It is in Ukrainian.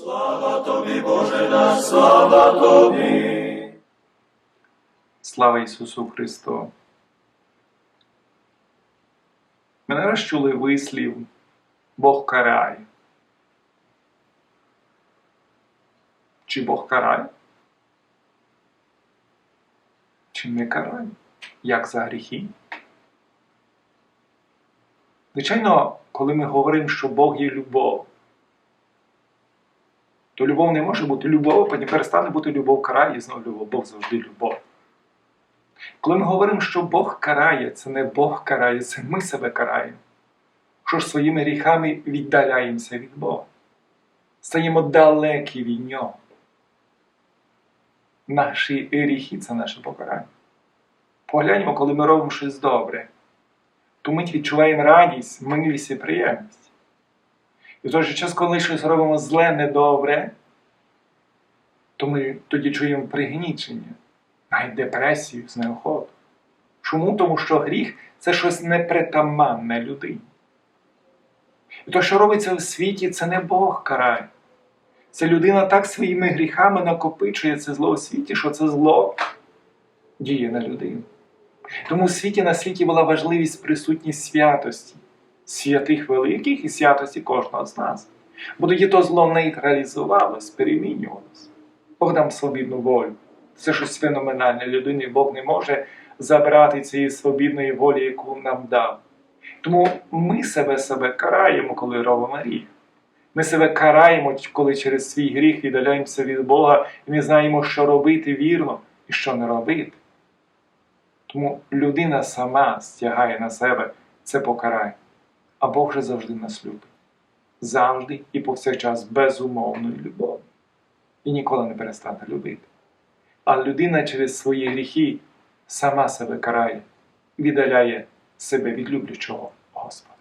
Слава тобі, Боже наш, слава тобі. Слава Ісусу Христу! Ми не чули вислів Бог карає. Чи Бог карає? Чи не карає? Як за гріхи? Звичайно, коли ми говоримо, що Бог є любов, то любов не може бути любов, а потім перестане бути любов карає і знову любов. Бог завжди любов. Коли ми говоримо, що Бог карає, це не Бог карає, це ми себе караємо. Що ж своїми гріхами віддаляємося від Бога. Стаємо далекі від Нього. Наші гріхи це наше покарання. Погляньмо, коли ми робимо щось добре, то ми відчуваємо радість, милість і приємність. І в той же час, коли щось робимо зле, недобре, то ми тоді чуємо пригнічення навіть депресію, знеохоту. Чому? Тому що гріх це щось непритаманне людині. І те, що робиться в світі, це не Бог карає. Це людина так своїми гріхами накопичує це зло у світі, що це зло діє на людину. Тому в світі на світі була важливість присутність святості, святих великих і святості кожного з нас. Бо тоді то зло нейтралізувалось, перемінювалось. Бог дам свобідну волю. Це щось феноменальне. Людині Бог не може забрати цієї свобідної волі, яку нам дав. Тому ми себе себе караємо, коли робимо гріх. Ми себе караємо, коли через свій гріх віддаляємося від Бога і не знаємо, що робити вірно і що не робити. Тому людина сама стягає на себе це покарання. А Бог же завжди нас любить. Завжди і повсякчас безумовною любов'ю. І ніколи не перестане любити. А людина через свої гріхи сама себе карає, віддаляє себе від люблячого Господа.